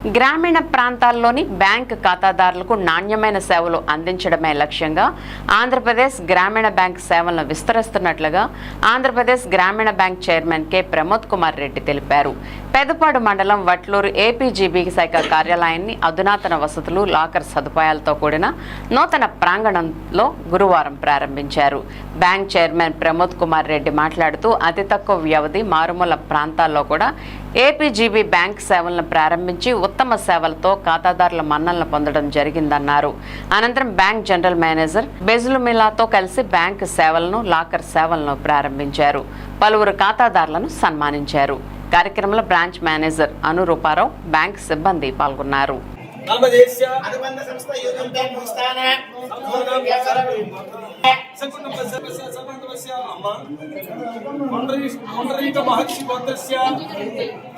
గ్రామీణ ప్రాంతాల్లోని బ్యాంక్ ఖాతాదారులకు నాణ్యమైన సేవలు అందించడమే లక్ష్యంగా ఆంధ్రప్రదేశ్ గ్రామీణ బ్యాంక్ సేవలను విస్తరిస్తున్నట్లుగా Andhra Pradesh Grameena bank chairman K. Pramod Kumar Reddy తెలిపారు. పెదపాడు మండలం వట్లూరు ఏపీజీబీ శాఖ కార్యాలయాన్ని అధునాతన వసతులు లాకర్ సదుపాయాలతో కూడిన నూతన ప్రాంగణంలో గురువారం ప్రారంభించారు. బ్యాంక్ చైర్మన్ ప్రమోద్ కుమార్ రెడ్డి మాట్లాడుతూ అతి తక్కువ వ్యవధి మారుమూల ప్రాంతాల్లో కూడా ఏపీజీబీ బ్యాంక్ సేవలను ప్రారంభించి ఉత్తమ సేవలతో ఖాతాదారుల మన్నలను పొందడం జరిగిందన్నారు. అనంతరం బ్యాంక్ జనరల్ మేనేజర్ బెజులుమిలాతో కలిసి బ్యాంక్ సేవలను లాకర్ సేవలను ప్రారంభించారు. పలువురు ఖాతాదారులను సన్మానించారు. కార్యక్రమంలో బ్రాంచ్ మేనేజర్ అనురూపారావు బ్యాంక్ సిబ్బంది పాల్గొన్నారు. నామదేశ్య అనుబంధ సంస్థ యోగంతో సంస్థాన సకుటుంబస్య సంబంధస్య అమ్మ మండరీ మండరీక మహర్షి గోత్రస్య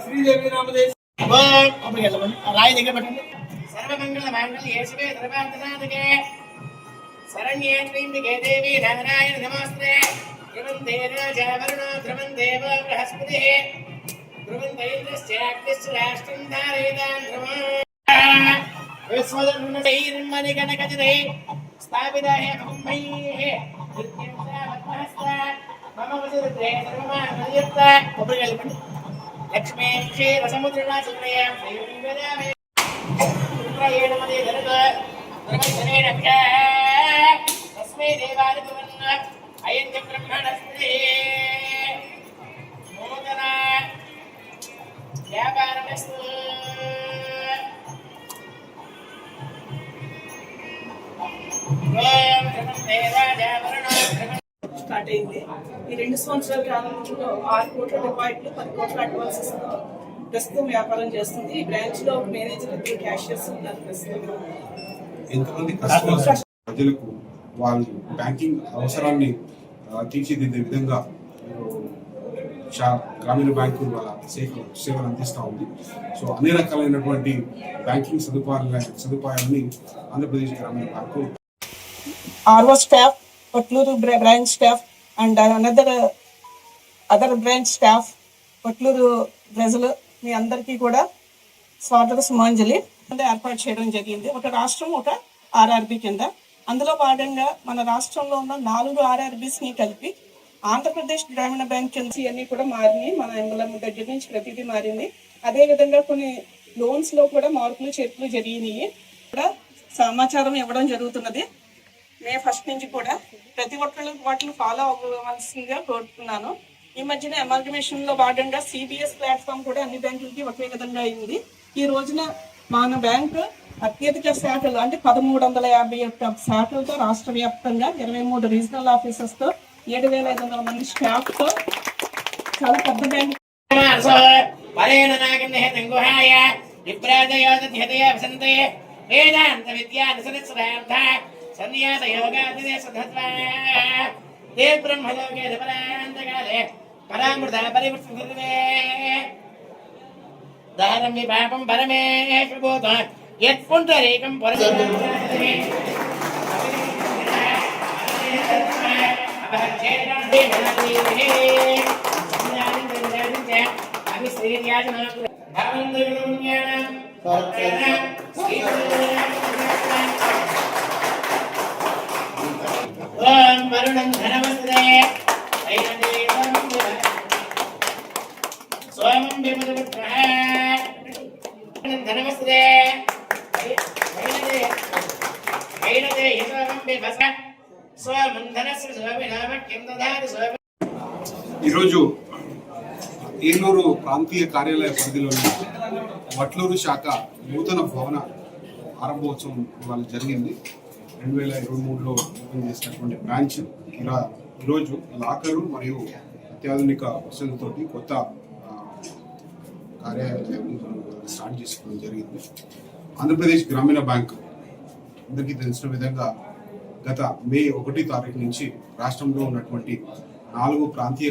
శ్రీదేవి నామదేశ. రాయి దగ్గర పెట్టండి సర్వమంగళ మాంగళ్యే శివే సర్వార్థసాధకే శరణ్యే దేవి నారాయణ నమస్తే ధ్రువంతే రాజా ధ్రువం దేవ బృహస్పతి ధ్రువం రాష్ట్రం ధారయతాన్ ధ్రువం విశ్వధర్మణైర్మణి గణకచితై స్థాపిత హే కుంభైః నిత్యం శ్రావత్మహస్త మమ వసురుద్రే సర్వమానయుక్త కొబ్బరికాయలు పండి లక్ష్మీ క్షీర సముద్రనా చిత్రయాం శ్రీవేదామే ఇంద్రయేణమదే ధరత ధర్మజనేన భ్యా తస్మై దేవాయ భవన్న అయింది. ఈ రెండు సంవత్సరాల కాలంలో ఆరు కోట్ల డిపాజిట్లు పది కోట్ల అడ్వాన్సెస్ ప్రస్తుతం వ్యాపారం చేస్తుంది. ఈ బ్రాంచ్లో ఒక మేనేజర్ ఇద్దరు క్యాషియర్స్ ఉన్నారు ప్రస్తుతం. ప్రజలకు వాళ్ళు బ్యాంకింగ్ అవసరాన్ని తీర్చిదిద్దే విధంగా గ్రామీణ బ్యాంకు వాళ్ళ సేవ సేవలు అందిస్తూ ఉంది. సో అన్ని రకాలైనటువంటి బ్యాంకింగ్ సదుపాయాల సదుపాయాలని Andhra Pradesh Grameena bank RO staff Kotluru branch staff and another other branch staff Kotluru ప్రజలు మీ అందరికీ కూడా స్వాగత సుమాంజలి. ఏర్పాటు చేయడం జరిగింది. ఒక రాష్ట్రం ఒక ఆర్ఆర్బి కింద. అందులో భాగంగా మన రాష్ట్రంలో ఉన్న నాలుగు ఆర్ఆర్బిస్ని కలిపి ఆంధ్రప్రదేశ్ గ్రామీణ బ్యాంక్ కింద ఇవన్నీ కూడా మారినాయి. మన ఎంఎల్ఎం దగ్గర నుంచి ప్రతిదీ మారింది. అదేవిధంగా కొన్ని లోన్స్లో కూడా మార్పులు చేర్పులు జరిగినాయి. కూడా సమాచారం ఇవ్వడం జరుగుతున్నది. నేను ఫస్ట్ నుంచి కూడా ప్రతి ఒక్కళ్ళు వాటిని ఫాలో అవ్వవలసిందిగా కోరుతున్నాను. ఈ మధ్యన అమాల్గమేషన్లో భాగంగా సిబిఎస్ ప్లాట్ఫామ్ కూడా అన్ని బ్యాంకులకి ఒకే విధంగా అయింది. ఈ రోజున మన బ్యాంకు అత్యధిక శాఖలు అంటే పదమూడు వందల యాభై యొక్క శాఖలతో రాష్ట్ర వ్యాప్తంగా ఇరవై మూడు రీజనల్ ఆఫీసెస్తో ఏడు వేల ఐదు వందల మంది స్టాఫ్తో చాలా పెద్ద బ్యాంక్. విద్యా నాగన్యహతం గుహాయ విప్రాజయోదధ్యతయ వసంతే వేదాంత విద్యా నిసరిత్సరార్థ సన్యాస యోగాదిదే సధత్వా తే బ్రహ్మలోకే పరాంతకాలే పరామృత పరివృత్తే దారం విపాపం పరమేశ్వభూత యత్పుండరీకం పరమే ఓం వరుణం ధనవస్తే సోమం వైనదే విభస సోమం ధనస్సు సోమినామక్యం దదాతి ఈరోజు ఏలూరు ప్రాంతీయ కార్యాలయ పరిధిలోని వట్లూరు శాఖ నూతన భవన ఆరంభోత్సవం ఇవాళ జరిగింది. రెండు వేల ఇరవై మూడులో ఓపెన్ చేసినటువంటి బ్రాంచ్ ఇలా ఈరోజు లాకరు మరియు అత్యాధునిక వసతులతోటి కొత్త కార్యాలయం స్టార్ట్ చేసుకోవడం జరిగింది. ఆంధ్రప్రదేశ్ గ్రామీణ బ్యాంక్ అందరికీ తెలిసిన విధంగా గత మే ఒకటి తారీఖు నుంచి రాష్ట్రంలో ఉన్నటువంటి నాలుగు ప్రాంతీయ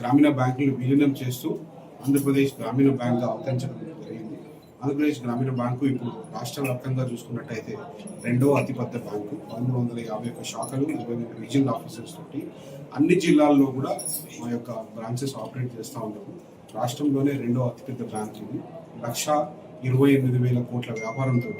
గ్రామీణ బ్యాంకులు విలీనం చేస్తూ ఆంధ్రప్రదేశ్ గ్రామీణ బ్యాంక్గా అవతరించడం ఆంధ్రప్రదేశ్ గ్రామీణ బ్యాంకు ఇప్పుడు రాష్ట్ర వ్యాప్తంగా చూసుకున్నట్టయితే రెండవ అతిపెద్ద బ్యాంకు. పదమూడు వందల యాభై ఒక్క శాఖలు ఇరవై మూడు రీజనల్ ఆఫీసర్స్ తోటి అన్ని జిల్లాల్లో కూడా మా యొక్క బ్రాంచెస్ ఆపరేట్ చేస్తూ ఉన్నాము. రాష్ట్రంలోనే రెండవ అతిపెద్ద బ్యాంక్ ఇది. లక్ష ఇరవై ఎనిమిది వేల కోట్ల వ్యాపారంతో